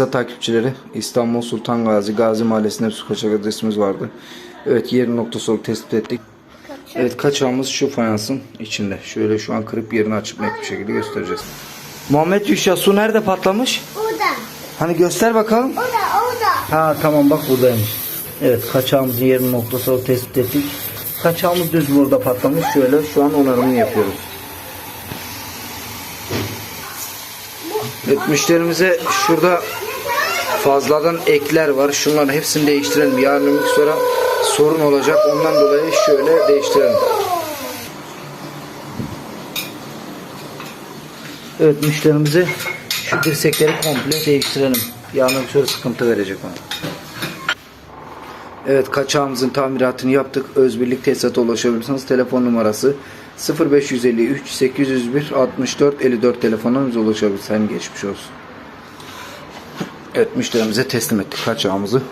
Kısa takipçileri İstanbul Sultan Gazi, Gazi Mahallesi'nde su kaçak adresimiz vardı. Evet yerin noktası olarak tespit ettik. Evet kaçağımız şu fayansın içinde. Şöyle şu an kırıp yerini açıp net bir şekilde göstereceğiz. Muhammed Yuşa su nerede patlamış? Orada. Hani göster bakalım. Orada. Orada. Ha tamam bak buradaymış. Evet kaçağımızın yerin noktası olarak tespit ettik. Kaçağımız düz burada patlamış. Şöyle şu an onarımını yapıyoruz. Evet müşterimize şurada fazladan ekler var. Şunların hepsini değiştirelim. Yarın öbür sonra sorun olacak. Ondan dolayı şöyle değiştirelim. Evet müşterimize şu dirsekleri komple değiştirelim. Yarın öbür sonra sıkıntı verecek ona. Evet kaçağımızın tamiratını yaptık. Özbirlik tesisata ulaşabilirsiniz. Telefon numarası 0553 801 64 54 telefonuna ulaşabilirsiniz. Hem geçmiş olsun. Evet müşterimize teslim ettik kaçağımızı.